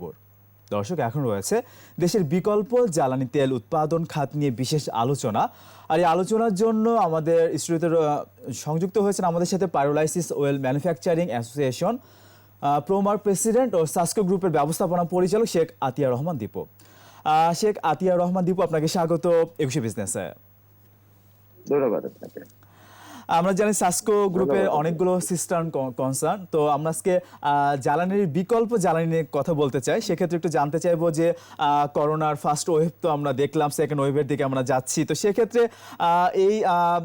খবর দর্শক, এখন রয়েছে দেশের বিকল্প জ্বালানি তেল উৎপাদন খাত নিয়ে বিশেষ আলোচনা। আর এই আলোচনার জন্য আমাদের স্টুডিওতে সংযুক্ত হয়েছেন আমাদের সাথে পাইরোলাইসিস ওয়েল ম্যানুফ্যাকচারিং অ্যাসোসিয়েশন প্রোমার প্রেসিডেন্ট ও সাস্কো গ্রুপের ব্যবস্থাপনা পরিচালক শেখ আতিয়া রহমান দীপু। শেখ আতিয়া রহমান দীপু, আপনাকে স্বাগত একুশে বিজনেসে। ধন্যবাদ আপনাকে। আমরা জানি সাসকো গ্রুপের অনেকগুলো সিস্টার্ন কনসার্ন তো আমরা আজকে জ্বালানির বিকল্প জ্বালানি নিয়ে কথা বলতে চাই। সেক্ষেত্রে একটু জানতে চাইব যে করোনার ফার্স্ট ওয়েভ তো আমরা দেখলাম সেকেন্ড ওয়েভের দিকে আমরা যাচ্ছি। তো সেক্ষেত্রে এই আহ,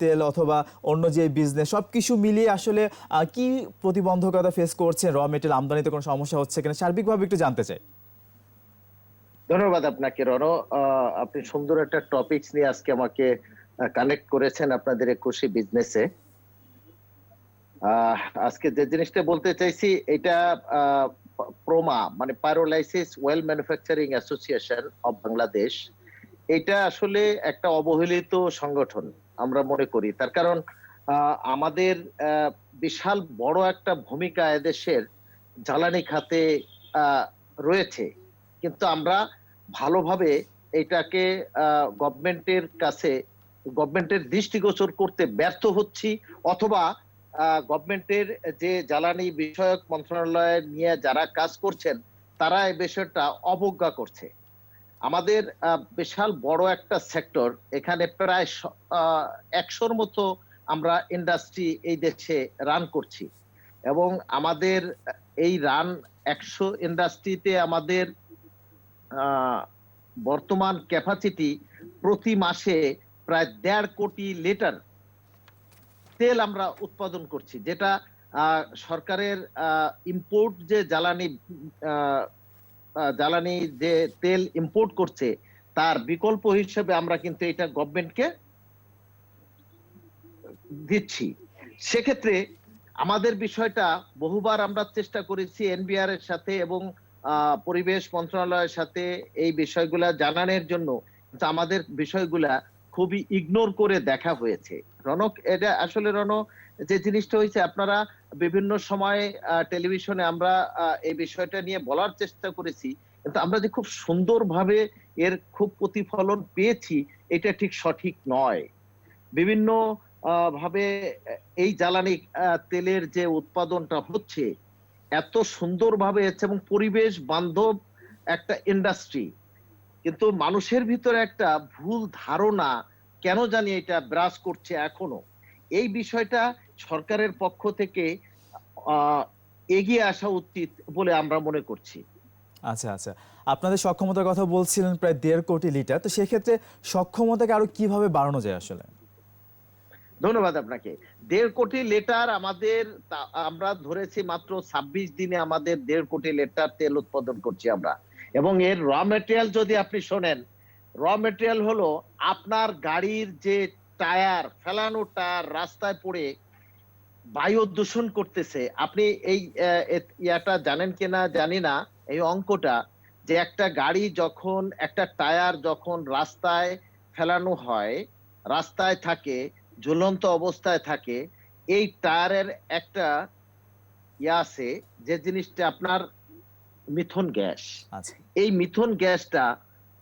তেল অথবা অন্য যে বিজনেস সব কিছু মিলিয়ে আসলে কি প্রতিবন্ধকতা ফেস করছে? র মেটেরিয়াল আমদানিতে কোনো সমস্যা হচ্ছে কিনা? সার্বিকভাবে একটু জানতে চাই। ধন্যবাদ আপনাকে রণ। আপনি সুন্দর একটা টপিকস নিয়ে আজকে আমাকে কানেক্ট করেছেন আপনাদের একুশে বিজনেসে আজকে যে জিনিসটা বলতে চাইছি, এটা প্রমা মানে pyrolysis oil manufacturing association of Bangladesh. এটা আসলে একটা অবহেলিত সংগঠন, আমরা মনে করি। তার কারণ আমাদের বিশাল বড় একটা ভূমিকা এদেশের জ্বালানি খাতে রয়েছে। কিন্তু আমরা ভালোভাবে এটাকে গভর্নমেন্টের কাছে গভর্নমেন্টের দৃষ্টিগোচর করতে ব্যর্থ হচ্ছি, অথবা গভর্নমেন্টের যে জ্বালানি বিষয়ক মন্ত্রণালয় নিয়ে যারা কাজ করছেন, তারা এই বিষয়টা অবজ্ঞা করছে। আমাদের বিশাল বড় একটা সেক্টর, এখানে প্রায় একশোর মতো আমরা ইন্ডাস্ট্রি এই দেশে রান করছি। এবং আমাদের এই রান একশো ইন্ডাস্ট্রিতে আমাদের বর্তমান ক্যাপাসিটি প্রতি মাসে প্রায় দেড় কোটি লিটার তেল আমরা উৎপাদন করছি, যেটা সরকারের ইম্পোর্ট যে জ্বালানি জ্বালানি যে তেল ইম্পোর্ট করছে, তার বিকল্প হিসেবে আমরা কিন্তু এটা গভর্নমেন্টকে দিচ্ছি। সেক্ষেত্রে আমাদের বিষয়টা বহুবার আমরা চেষ্টা করেছি এনবিআর এর সাথে এবং পরিবেশ মন্ত্রণালয়ের সাথে এই বিষয়গুলা জানানোর জন্য আমাদের বিষয়গুলা খুবই ইগনোর করে দেখা হয়েছে। রনক, এটা আসলে রন যে জিনিসটা হয়েছে, আপনারা বিভিন্ন সময় টেলিভিশনে আমরা এই বিষয়টা নিয়ে বলার চেষ্টা করেছি, কিন্তু আমরা যে খুব সুন্দরভাবে এর খুব প্রতিফলন পেয়েছি, এটা ঠিক সঠিক নয়। বিভিন্ন ভাবে এই জ্বালানি তেলের যে উৎপাদনটা হচ্ছে, এত সুন্দরভাবে হচ্ছে এবং পরিবেশ বান্ধব একটা ইন্ডাস্ট্রি কিন্তু মানুষের ভিতরে একটা ভুল ধারণা কেন জানি এটা ব্রাশ করছে এখনও? এই বিষয়টা সরকারের পক্ষ থেকে এগিয়ে আসা উচিত বলে আমরা মনে করছি। আচ্ছা আচ্ছা। আপনাদের সক্ষমতার কথা বলছিলেন প্রায় দেড় কোটি লিটার। তো সেক্ষেত্রে সক্ষমতাকে আরও কীভাবে বাড়ানো যায় আসলে? ধন্যবাদ আপনাকে। দেড় কোটি লিটার আমাদের আমরা ধরেছি মাত্র ছাব্বিশ দিনে আমাদের দেড় কোটি লিটার তেল উৎপাদন করছি আমরা। এবং এর র মেটেরিয়াল যদি আপনি শোনেন র মেটেরিয়াল হলো আপনার গাড়ির যে টায়ার, ফেলানো টায়ার রাস্তায় পড়ে বায়ু দূষণ করতেছে। আপনি এই ইয়াটা জানেন কিনা জানি না, এই অঙ্কটা যে একটা গাড়ি যখন, একটা টায়ার যখন রাস্তায় ফেলানো হয়, রাস্তায় থাকে, ঝুলন্ত অবস্থায় থাকে, এই টায়ারের একটা ইয়ে আছে যে জিনিসটা আপনার মিথন গ্যাস। আচ্ছা। এই মিথন গ্যাসটা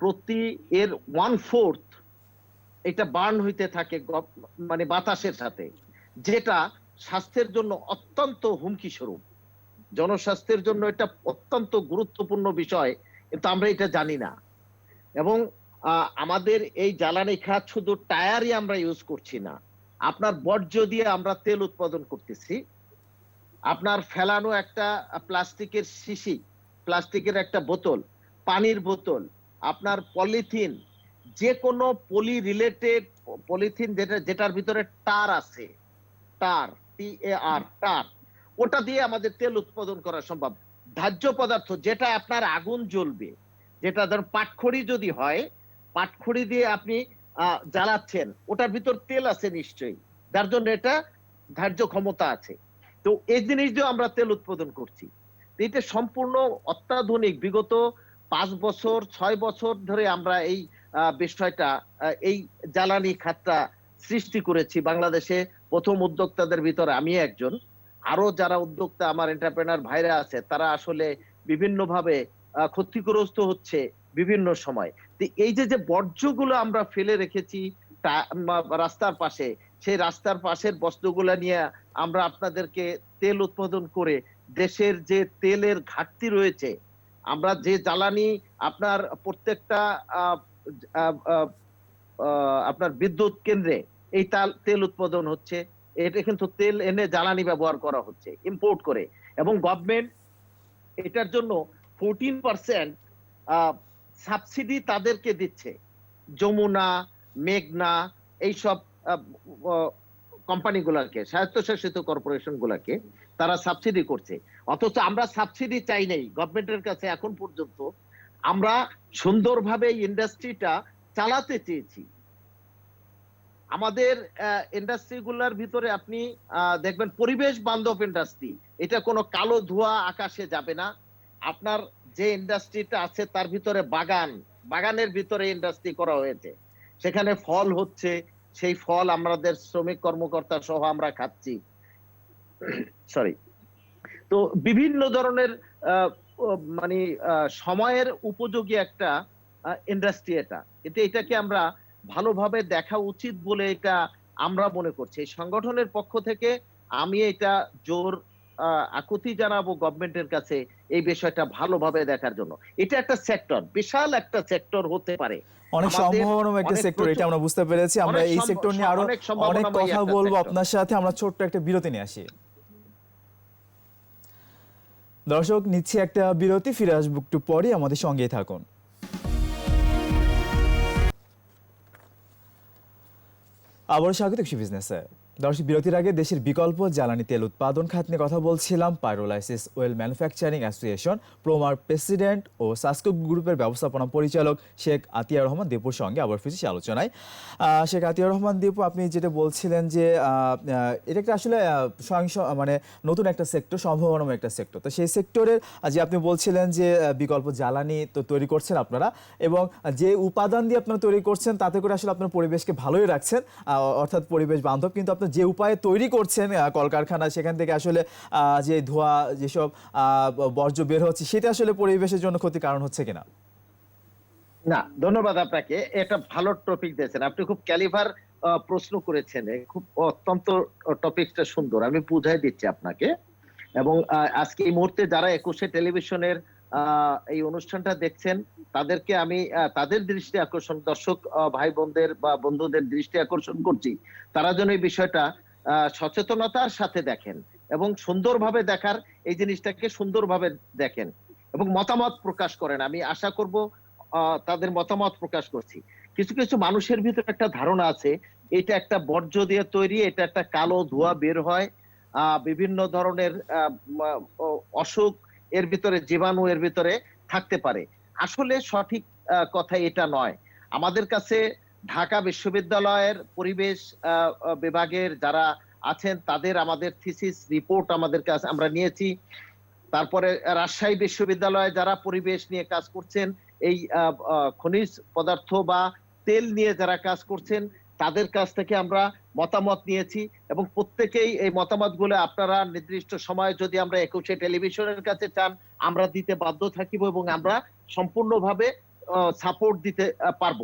প্রতি এর ওয়ান ফোর্থ এটা বার্ন হইতে থাকে মানে বাতাসের সাথে যেটা স্বাস্থ্যের জন্য অত্যন্ত হুমকি স্বরূপ। জনস্বাস্থ্যের জন্য এটা অত্যন্ত গুরুত্বপূর্ণ বিষয় কিন্তু আমরা এটা জানি না। এবং আমাদের এই জ্বালানি খাত শুধু টায়ারই আমরা ইউজ করছি না। আপনার বর্জ্য দিয়ে আমরা তেল উৎপাদন করতেছি। আপনার ফেলানো একটা প্লাস্টিকের শিশি প্লাস্টিকের একটা বোতল, পানির বোতল, আপনার পলিথিন যে কোনো পলি রিলেটেড পলিথিন যেটা, যেটার ভিতরে টার আছে টার টি এ আর টার ওটা দিয়ে আমাদের তেল উৎপাদন করা সম্ভব। ধার্য পদার্থ যেটা আপনার আগুন জ্বলবে, যেটা ধর পাটখড়ি যদি হয়, পাটখড়ি দিয়ে আপনি জ্বালাচ্ছেন, ওটার ভিতর তেল আছে নিশ্চয়ই। যার জন্য এটা ধার্য ক্ষমতা আছে। তো এই জিনিস দিয়ে আমরা তেল উৎপাদন করছি। এটা সম্পূর্ণ অত্যাধুনিক। বিগত পাঁচ বছর, ছয় বছর ধরে আমরা এই বিষয়টা এই জ্বালানি খাতটা সৃষ্টি করেছি বাংলাদেশে। প্রথম উদ্যোক্তাদের ভিতরে আমি একজন। আরও যারা উদ্যোক্তা আমার এন্টারপ্রেনার ভাইরা আছে, তারা আসলে বিভিন্নভাবে ক্ষতিগ্রস্ত হচ্ছে বিভিন্ন সময়। তো এই যে যে বর্জ্যগুলো আমরা ফেলে রেখেছি রাস্তার পাশে, সেই রাস্তার পাশের বস্তুগুলো নিয়ে আমরা আপনাদেরকে তেল উৎপাদন করে দেশের যে তেলের ঘাটতি রয়েছে, আমরা যে জ্বালানি আপনার প্রত্যেকটা আপনার বিদ্যুৎ কেন্দ্রে এই তেল উৎপাদন হচ্ছে, এটা কিন্তু তেল এনে জ্বালানি ব্যবহার করা হচ্ছে ইম্পোর্ট করে। এবং গভর্নমেন্ট এটার জন্য ফোরটিন পার্সেন্ট সাবসিডি তাদেরকে দিচ্ছে। যমুনা, মেঘনা, এইসব কোম্পানিগুলোকে, স্বায়ত্তশাসিত কর্পোরেশন গুলাকে তারা সাবসিডি করছে। অথচ আমরা সাবসিডি চাই নাই, গভর্নমেন্টের কাছে এখন পর্যন্ত আমরা সুন্দরভাবে ইন্ডাস্ট্রিটা চালাতে চেয়েছি। আমাদের ইন্ডাস্ট্রি গুলার ভিতরে আপনি দেখবেন পরিবেশ বান্ধব ইন্ডাস্ট্রি, এটা কোনো কালো ধোঁয়া আকাশে যাবে না। আপনার যে ইন্ডাস্ট্রিটা আছে তার ভিতরে বাগান, বাগানের ভিতরে ইন্ডাস্ট্রি করা হয়েছে। সেখানে ফল হচ্ছে সেই ফল আমাদের শ্রমিক কর্মকর্তা সহ আমরা খাচ্ছি। সরি তো বিভিন্ন ধরনের মানে সময়ের উপযোগী একটা ইন্ডাস্ট্রি এটা। কিন্তু এটাকে আমরা ভালোভাবে দেখা উচিত বলে এটা আমরা মনে করছি। এই সংগঠনের পক্ষ থেকে আমি এটা জোর আকুতি জানাব গভর্নমেন্টের কাছে এই বিষয়টা ভালোভাবে দেখার জন্য। এটা একটা সেক্টর বিশাল একটা সেক্টর হতে পারে। অনেক সম্ভাবনা একটা সেক্টর এটা আমরা বুঝতে পেরেছি। আমরা এই সেক্টর নিয়ে আরও অনেক কথা বলব আপনার সাথে। আমরা ছোট্ট একটা বিরতি নিয়ে আসি। দর্শক নিচ্ছি একটা বিরতি ফিরে আসব একটু পরে। আমাদের সঙ্গেই থাকুন। আবারও স্বাগত কৃষি বিজনেসে দর্শক, বিরতির আগে দেশের বিকল্প জ্বালানি তেল উৎপাদন খাত নিয়ে কথা বলছিলাম পাইরোলাইসিস ওয়েল ম্যানুফ্যাকচারিং অ্যাসোসিয়েশন প্রোমার প্রেসিডেন্ট ও সাসকো গ্রুপের ব্যবস্থাপনা পরিচালক শেখ আতিয়ার রহমান দীপুর সঙ্গে আবার ফিরছি আলোচনায়। শেখ আতিয়ার রহমান দীপু, আপনি যেটা বলছিলেন যে এটা একটা আসলে স্বয়ং মানে নতুন একটা সেক্টর, সম্ভাবনাময় একটা সেক্টর। তো সেই সেক্টরের যে আপনি বলছিলেন যে বিকল্প জ্বালানি তো তৈরি করছেন আপনারা এবং যে উপাদান দিয়ে আপনারা তৈরি করছেন তাতে করে আসলে আপনার পরিবেশকে ভালোই রাখছেন অর্থাৎ পরিবেশ বান্ধব, কিন্তু আপনার যে উপায়ে তৈরি করছেন কলকারখানা, সেখান থেকে আসলে যে ধোঁয়া, যেসব বর্জ্য বের হচ্ছে, সেটা আসলে পরিবেশের জন্য ক্ষতির কারণ হচ্ছে কিনা? না, ধন্যবাদ আপনাকে। এটা ভালো টপিক দিয়েছেন। আপনি খুব ক্যালিভার প্রশ্ন করেছেন। খুব অত্যন্ত টপিকটা সুন্দর। আমি বুঝাই দিচ্ছি আপনাকে। এবং আজকে এই মুহূর্তে যারা একুশে টেলিভিশনের এই অনুষ্ঠানটা দেখছেন, তাদেরকে আমি তাদের দৃষ্টি আকর্ষণ, দর্শক ভাই বোনদের বা বন্ধুদের দৃষ্টি আকর্ষণ করছি। তারা যেন এই বিষয়টা সচেতনতার সাথে দেখেন এবং সুন্দরভাবে দেখার এই জিনিসটাকে সুন্দরভাবে দেখেন এবং মতামত প্রকাশ করেন। আমি আশা করব তাদের মতামত প্রকাশ করছি। কিছু কিছু মানুষের ভিতরে একটা ধারণা আছে, এটা একটা বর্জ্য দিয়ে তৈরি, এটা একটা কালো ধোঁয়া বের হয় বিভিন্ন ধরনের অসুখ এর ভিতরে, জীবাণু এর ভিতরে থাকতে পারে। আসলে সঠিক কথা এটা নয়। আমাদের কাছে ঢাকা বিশ্ববিদ্যালয়ের পরিবেশ বিভাগের যারা আছেন, তাদের আমাদের থিসিস রিপোর্ট আমাদের কাছে আমরা নিয়েছি। তারপরে রাজশাহী বিশ্ববিদ্যালয়ে যারা পরিবেশ নিয়ে কাজ করছেন, এই খনিজ পদার্থ বা তেল নিয়ে যারা কাজ করছেন তাদের কাছ থেকে আমরা মতামত নিয়েছি এবং প্রত্যেকেই এই মতামতগুলো আপনারা নির্দিষ্ট সময়ে যদি আমরা একুশে টেলিভিশনের কাছে চান, আমরা দিতে বাধ্য থাকিব এবং আমরা সম্পূর্ণভাবে সাপোর্ট দিতে পারব।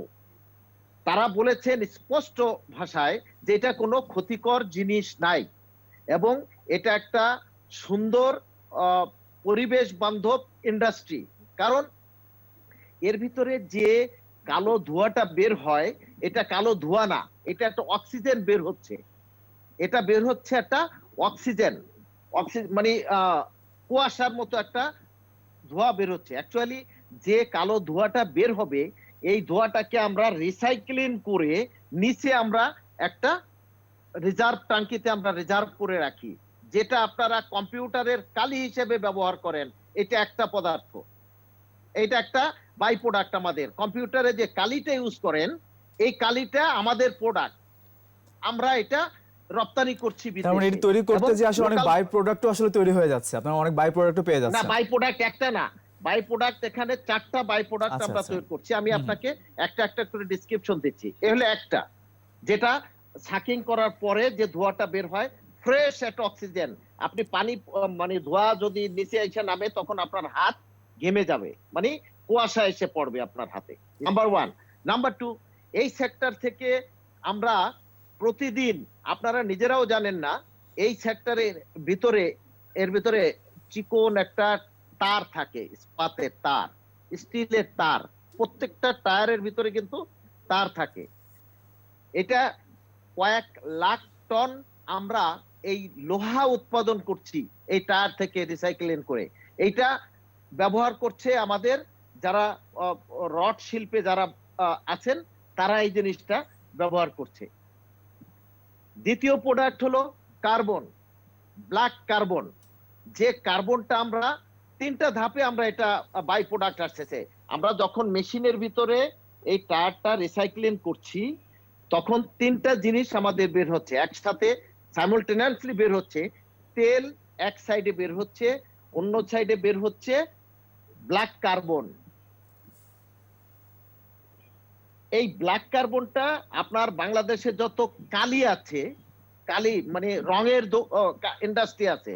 তারা বলেছেন স্পষ্ট ভাষায় যে এটা কোনো ক্ষতিকর জিনিস নাই এবং এটা একটা সুন্দর পরিবেশ বান্ধব ইন্ডাস্ট্রি কারণ এর ভিতরে যে কালো ধোঁয়াটা বের হয় এটা কালো ধোঁয়া না, এটা একটা অক্সিজেন বের হচ্ছে। এটা বের হচ্ছে একটা অক্সিজেন। অক্সিজেন মানে কুয়াশার মতো একটা ধোঁয়া বের হচ্ছে। অ্যাকচুয়ালি যে কালো ধোঁয়াটা বের হবে, এই ধোঁয়াটাকে আমরা রিসাইক্লিং করে নিচে আমরা একটা রিজার্ভ টাঙ্কিতে আমরা রিজার্ভ করে রাখি, যেটা আপনারা কম্পিউটারের কালি হিসেবে ব্যবহার করেন। এটা একটা পদার্থ। এটা একটা বাই প্রোডাক্ট আমাদের। কম্পিউটারে যে কালিটা ইউজ করেন এই কালিটা আমাদের প্রোডাক্ট আমরা এটা রপ্তানি করছি মানে এটা তৈরি করতে যে আসলে অনেক বাই প্রোডাক্টও আসলে তৈরি হয়ে যাচ্ছে। আপনারা অনেক বাই প্রোডাক্টও পেয়ে না বাই প্রোডাক্ট একটা না। বাই প্রোডাক্ট এখানে চারটা বাই প্রোডাক্ট আচ্ছা, আমরা আচ্ছা। তৈরি করছি। আমি আপনাকে একটা একটা করে ডিসক্রিপশন দিচ্ছি। এ হলো একটা যেটা সাকিং করার পরে যে ধোঁয়াটা বের হয় ফ্রেশ একটা অক্সিজেন আপনি পানি মানে ধোঁয়া যদি নিচে এসে নামে তখন আপনার হাত ঘেমে যাবে। মানে কুয়াশা এসে পড়বে আপনার হাতে। নাম্বার ওয়ান নাম্বার টু এই সেক্টর থেকে আমরা প্রতিদিন, আপনারা নিজেরাও জানেন না, এই সেক্টরের ভিতরে, এর ভিতরে চিকন একটা তার থাকে, ইস্পাতের তার, স্টিলের তার, প্রত্যেকটা টায়ারের ভিতরে কিন্তু তার থাকে। এটা কয়েক লাখ টন আমরা এই লোহা উৎপাদন করছি, এই টায়ার থেকে রিসাইক্লিং করে। এইটা ব্যবহার করছে আমাদের যারা রড শিল্পে যারা আছেন তারা এই জিনিসটা ব্যবহার করছে। দ্বিতীয় প্রোডাক্ট হলো কার্বন ব্ল্যাক কার্বন যে কার্বনটা আমরা, তিনটা ধাপে আমরা এটা বাই প্রোডাক্ট আসতেছে। আমরা যখন মেশিনের ভিতরে এই টায়ারটা রিসাইক্লিং করছি, তখন তিনটা জিনিস আমাদের বের হচ্ছে। একসাথে সাইমultaneously বের হচ্ছে। তেল এক সাইডে বের হচ্ছে, অন্য সাইডে বের হচ্ছে ব্ল্যাক কার্বন এই ব্ল্যাক কার্বনটা আপনার বাংলাদেশে যত কালি আছে, কালি মানে রঙের ইন্ডাস্ট্রি আছে,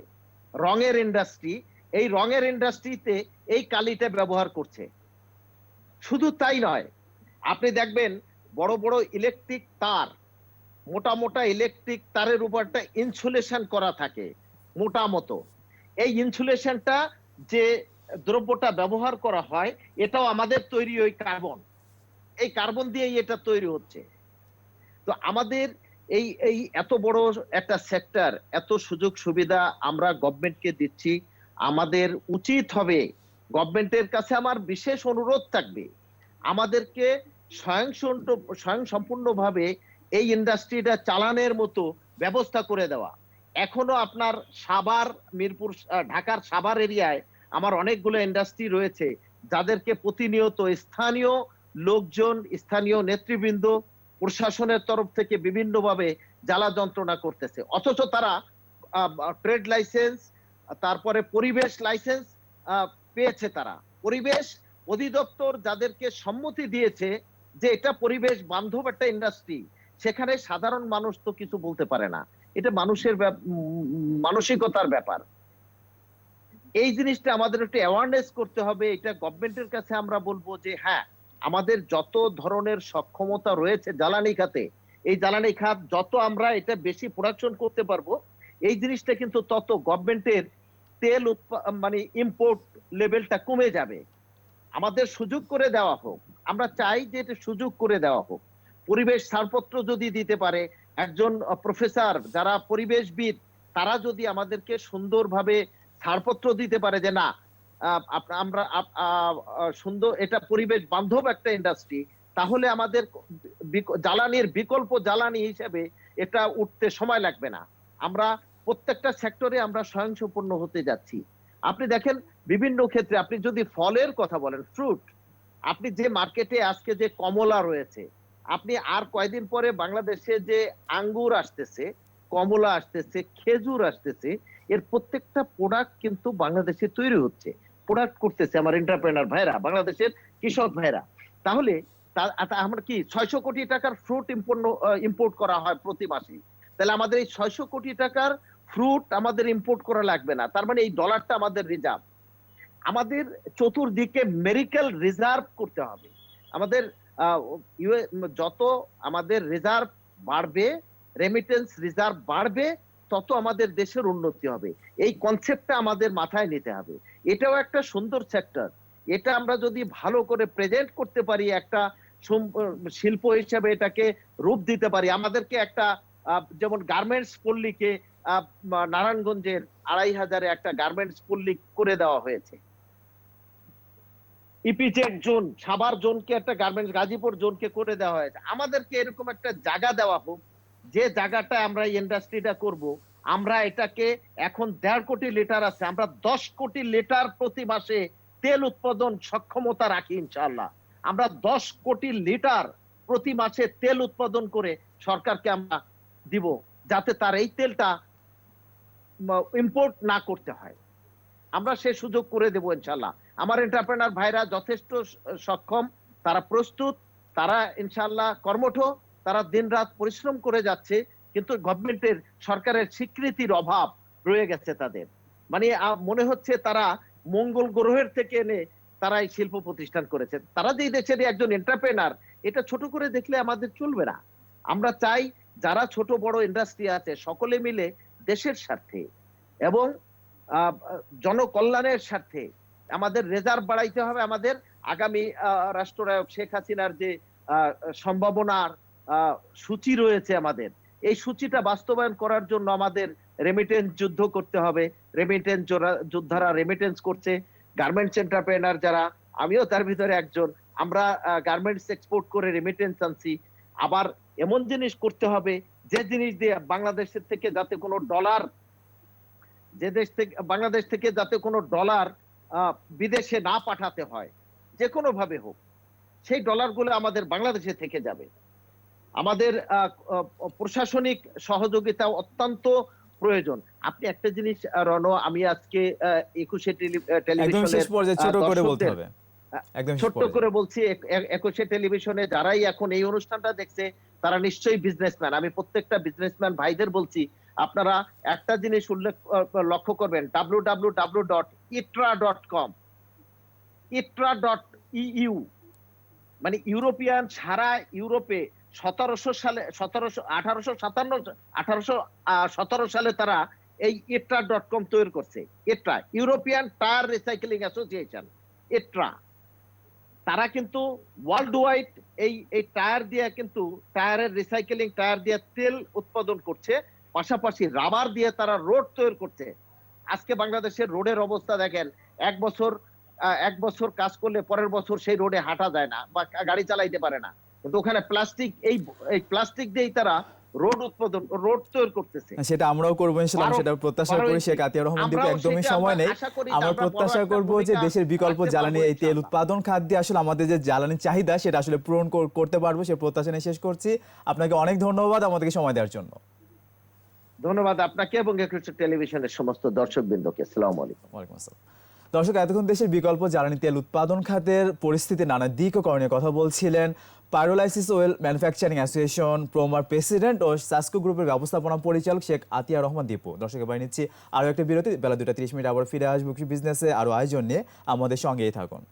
রঙের ইন্ডাস্ট্রি এই রঙের ইন্ডাস্ট্রিতে এই কালিটা ব্যবহার করছে। শুধু তাই নয়, আপনি দেখবেন বড় বড় ইলেকট্রিক তার, মোটা মোটা ইলেকট্রিক তারের উপরটা ইনসুলেশন করা থাকে, মোটা মতো। এই ইনসুলেশনটা যে দ্রব্যটা ব্যবহার করা হয়, এটাও আমাদের তৈরি ওই কার্বন এই কার্বন দিয়েই এটা তৈরি হচ্ছে। তো আমাদের এই এই এত বড় একটা সেক্টর এত সুযোগ সুবিধা আমরা গভর্নমেন্টকে দিচ্ছি, আমাদের উচিত হবে গভর্নমেন্টের কাছে আমার বিশেষ অনুরোধ থাকবে। আমাদেরকে স্বয়ং স্বয়ং সম্পূর্ণভাবে এই ইন্ডাস্ট্রিটা চালানের মতো ব্যবস্থা করে দেওয়া। এখনও আপনার সাবার মিরপুর ঢাকার সাভার এরিয়ায় আমার অনেকগুলো ইন্ডাস্ট্রি রয়েছে, যাদেরকে প্রতিনিয়ত স্থানীয় লোকজন, স্থানীয় নেতৃবৃন্দ, প্রশাসনের তরফ থেকে বিভিন্নভাবে জ্বালা যন্ত্রণা করতেছে। অথচ তারা ট্রেড লাইসেন্স, তারপরে পরিবেশ লাইসেন্স পেয়েছে তারা। পরিবেশ অধিদপ্তর যাদেরকে সম্মতি দিয়েছে যে এটা পরিবেশ বান্ধব একটা ইন্ডাস্ট্রি সেখানে সাধারণ মানুষ তো কিছু বলতে পারে না। এটা মানুষের মানসিকতার ব্যাপার। এই জিনিসটা আমাদের একটু অ্যাওয়ারনেস করতে হবে। এটা গভর্নমেন্টের কাছে আমরা বলব যে হ্যাঁ আমাদের যত ধরনের সক্ষমতা রয়েছে জ্বালানি খাতে, এই জ্বালানি খাত যত আমরা এটা বেশি প্রোডাকশন করতে পারব, এই জিনিসটা কিন্তু তত গভর্নমেন্টের তেল মানে ইম্পোর্ট লেভেলটা কমে যাবে। আমাদের সুযোগ করে দেওয়া হোক, আমরা চাই যে এটা সুযোগ করে দেওয়া হোক। পরিবেশ ছাড়পত্র যদি দিতে পারে, একজন প্রফেসর যারা পরিবেশবিদ, তারা যদি আমাদেরকে সুন্দরভাবে ছাড়পত্র দিতে পারে যে না আমরা সুন্দর এটা পরিবেশ বান্ধব একটা ইন্ডাস্ট্রি তাহলে আমাদের জ্বালানির বিকল্প জ্বালানি হিসেবে এটা উঠতে সময় লাগবে না। আমরা প্রত্যেকটা সেক্টরে আমরা স্বয়ংসম্পূর্ণ হতে যাচ্ছি। আপনি দেখেন বিভিন্ন ক্ষেত্রে, আপনি যদি ফলের কথা বলেন ফ্রুট আপনি যে মার্কেটে আজকে যে কমলা রয়েছে, আপনি আর কয়দিন পরে বাংলাদেশে যে আঙ্গুর আসতেছে, কমলা আসতেছে, খেজুর আসতেছে, এর প্রত্যেকটা প্রোডাক্ট কিন্তু বাংলাদেশে তৈরি হচ্ছে। প্রোডাক্ট করতেছে আমার এন্টারপ্রেনার ভাইরা বাংলাদেশের কৃষক ভাইরা তাহলে আমরা কি ছয়শো কোটি টাকার ফ্রুট ইম্পোর্ট ইম্পোর্ট করা হয় প্রতি মাসে? তাহলে আমাদের এই ছয়শো কোটি টাকার ফ্রুট আমাদের ইম্পোর্ট করা লাগবে না। তার মানে এই ডলারটা আমাদের রিজার্ভ আমাদের চতুর্দিকে মেরিক্যাল রিজার্ভ করতে হবে। আমাদের যত আমাদের রিজার্ভ বাড়বে রেমিটেন্স রিজার্ভ বাড়বে তত আমাদের দেশের উন্নতি হবে। এই কনসেপ্টটা আমাদের মাথায় নিতে হবে। এটাও একটা সুন্দর সেক্টর এটা আমরা যদি ভালো করে প্রেজেন্ট করতে পারি, একটা শিল্প হিসেবে এটাকে রূপ দিতে পারি। আমাদেরকে একটা যেমন গার্মেন্টস পল্লীকে নারায়ণগঞ্জের আড়াই হাজারে একটা গার্মেন্টস পল্লী করে দেওয়া হয়েছে। ইপিজেড জোন, সাভার জোনকে একটা গার্মেন্টস গাজীপুর জোনকে করে দেওয়া হয়েছে। আমাদেরকে এরকম একটা জায়গা দেওয়া হোক যে জায়গাটা আমরা ইন্ডাস্ট্রিটা করব, আমরা এটাকে এখন দেড় কোটি লিটার আছে, আমরা দশ কোটি লিটার প্রতি মাসে তেল উৎপাদন সক্ষমতা রাখি ইনশাল্লাহ আমরা দশ কোটি লিটার প্রতি মাসে তেল উৎপাদন করে সরকারকে আমরা দিব, যাতে তার এই তেলটা ইম্পোর্ট না করতে হয়। আমরা সে সুযোগ করে দেবো ইনশাল্লাহ আমার এন্টারপ্রেনার ভাইরা যথেষ্ট সক্ষম, তারা প্রস্তুত, তারা ইনশাল্লাহ কর্মঠ। তারা দিনরাত পরিশ্রম করে যাচ্ছে, কিন্তু গভর্নমেন্টের সরকারের স্বীকৃতির অভাব রয়ে গেছে তাদের। মানে মনে হচ্ছে তারা মঙ্গল গ্রহের থেকে এনে তারা এই শিল্প প্রতিষ্ঠান করেছে। তারা যে দেশের একজন এন্টারপ্রেনার এটা ছোট করে দেখলে আমাদের চলবে না। আমরা চাই যারা ছোট বড় ইন্ডাস্ট্রি আছে, সকলে মিলে দেশের স্বার্থে এবং জনকল্যাণের স্বার্থে আমাদের রেজার্ভ বাড়াইতে হবে আমাদের। আগামী রাষ্ট্রনায়ক শেখ হাসিনার যে সম্ভাবনার সূচি রয়েছে আমাদের। এই সূচিটা বাস্তবায়ন করার জন্য আমাদের রেমিটেন্স যুদ্ধ করতে হবে। রেমিটেন্স যোদ্ধারা রেমিটেন্স করছে। গার্মেন্টস এন্টারপ্রেনার যারা, আমিও তার ভিতরে একজন। আমরা গার্মেন্টস এক্সপোর্ট করে রেমিটেন্স আনছি। আবার এমন জিনিস করতে হবে, যে জিনিস দিয়ে বাংলাদেশের থেকে যাতে কোনো ডলার যে দেশ থেকে, বাংলাদেশ থেকে যাতে কোনো ডলার বিদেশে না পাঠাতে হয় যে ভাবে হোক, সেই ডলারগুলো আমাদের বাংলাদেশে থেকে যাবে। আমাদের প্রশাসনিক সহযোগিতা অত্যন্ত প্রয়োজন। আপনি একটা জিনিস রণ আমি আজকে একুশে টেলি- আহ, একদম শেষ টেলিভিশনের পর্যায়ে ছোট আহ, করে বলতে দর্শকদের- হবে একদম শেষ ছোট্ট করে বলছি এক- এক- একুশে টেলিভিশনে যারাই এখন এই অনুষ্ঠানটা দেখছে তারা নিশ্চয়ই বিজনেসম্যান আমি প্রত্যেকটা বিজনেসম্যান ভাইদের বলছি আপনারা একটা জিনিস উল্লেখ লক্ষ্য করবেন W W W dot ETRA dot com ETRA dot EU মানে ইউরোপিয়ান সারা ইউরোপে সতেরোশো সালে, সতেরোশো, আঠারোশো সাতান্ন, আঠারোশো সতেরো সালে তারা এই ডট কম তৈরি করছে। ইউরোপিয়ান টায়ার রিসাইকেলিং অ্যাসোসিয়েশন তারা কিন্তু ওয়ার্ল্ড ওয়াইড এই এই টায়ার দিয়ে কিন্তু টায়ারের রিসাইকেলিং, টায়ার দিয়ে তেল উৎপাদন করছে। পাশাপাশি রাবার দিয়ে তারা রোড তৈরি করছে। আজকে বাংলাদেশের রোডের অবস্থা দেখেন, এক বছর এক বছর কাজ করলে পরের বছর সেই রোডে হাঁটা যায় না বা গাড়ি চালাইতে পারে না। কিন্তু ওখানে প্লাস্টিক এই এই প্লাস্টিক দিয়েই তারা রোড উৎপাদন রোড তৈরি করতেছে। সেটা আমরাও করব বারো- সেটা প্রত্যাশা করি শেখ আতিয়ার রহমান দীপু একদমই সময় নেই। আমরা প্রত্যাশা করব যে দেশের বিকল্প জ্বালানি এই তেল উৎপাদন খাত দিয়ে আসলে আমাদের যে জ্বালানি চাহিদা সেটা আসলে পূরণ করতে পারব সে প্রত্যাশা নিয়ে শেষ করছি। আপনাকে অনেক ধন্যবাদ আমাদেরকে সময় দেওয়ার জন্য। ধন্যবাদ আপনাকে এবং একুশে টেলিভিশনের সমস্ত দর্শক বিন্দুকে আলাইকুম। ওয়ালাইকুম আসসালাম। দর্শক এতক্ষণ দেশের বিকল্প জ্বালানি তেল উৎপাদন খাতের পরিস্থিতি নানা দিক ও করণীয় কথা বলছিলেন। পাইরোলাইসিস ওয়েল ম্যানুফ্যাকচারিং অ্যাসোসিয়েশন প্রোমার প্রেসিডেন্ট ও সাসকো গ্রুপের ব্যবস্থাপনা পরিচালক শেখ আতিয়া রহমান দীপু। দর্শক, এবার নিচ্ছি আরও একটা বিরতি। বেলা দুটা তিরিশ মিনিট আবার ফিরে আসব বিজনেসে আরও আয়োজন নিয়ে আমাদের সঙ্গেই থাকুন।